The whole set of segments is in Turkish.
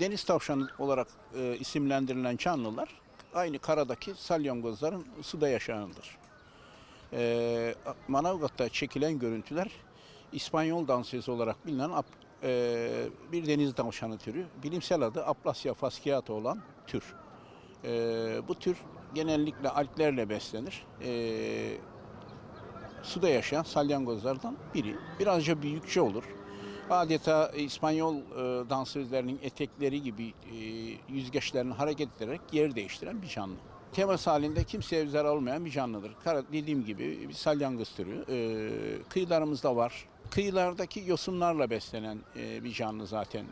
Deniz tavşanı olarak e, isimlendirilen canlılar aynı karadaki salyangozların suda yaşayanıdır. E, Manavgat'ta çekilen görüntüler İspanyol dansözü olarak bilinen ap- e, bir deniz tavşanı türü. Bilimsel adı Aplasya fasciata olan tür. E, bu tür genellikle alglerle beslenir. E, suda yaşayan salyangozlardan biri. Birazca büyükçe olur. Adeta İspanyol e, dansözlerinin etekleri gibi e, yüzgeçlerini hareket ederek yer değiştiren bir canlı. Temas halinde kimseye zarar olmayan bir canlıdır. Kara, dediğim gibi bir salyangoz türü. E, kıyılarımızda var. Kıyılardaki yosunlarla beslenen e, bir canlı zaten.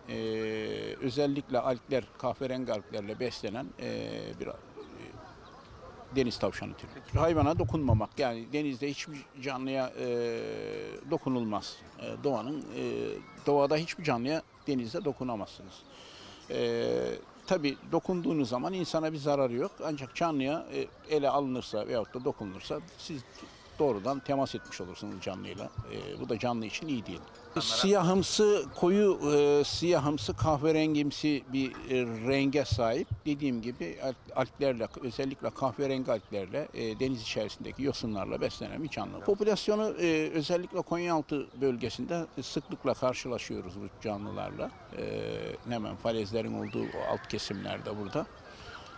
Özellikle algler, kahverengi alglerle beslenen e, bir deniz tavşanı türü. Hayvana dokunmamak yani denizde hiçbir canlıya e, dokunulmaz. E, doğanın e, doğada hiçbir canlıya denizde dokunamazsınız. E, Tabi dokunduğunuz zaman insana bir zararı yok ancak canlıya e, ele alınırsa veyahut da dokunulursa siz doğrudan temas etmiş olursunuz canlıyla. E, bu da canlı için iyi değil. Siyahımsı, koyu e, siyahımsı kahverengimsi bir e, renge sahip. Dediğim gibi al- alglerle, özellikle kahverengi alglerle e, deniz içerisindeki yosunlarla beslenen bir canlı. Popülasyonu e, özellikle Konyaaltı bölgesinde sıklıkla karşılaşıyoruz bu canlılarla. E, hemen falezlerin olduğu alt kesimlerde burada.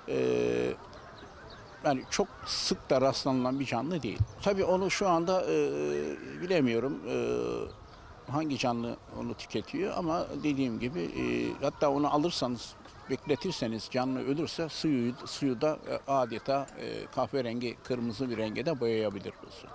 E, yani çok sık da rastlanılan bir canlı değil. Tabii onu şu anda e, bilemiyorum e, hangi canlı onu tüketiyor ama dediğim gibi e, hatta onu alırsanız bekletirseniz canlı ölürse suyu suyu da e, adeta e, kahverengi kırmızı bir renge de boyayabilir bu su.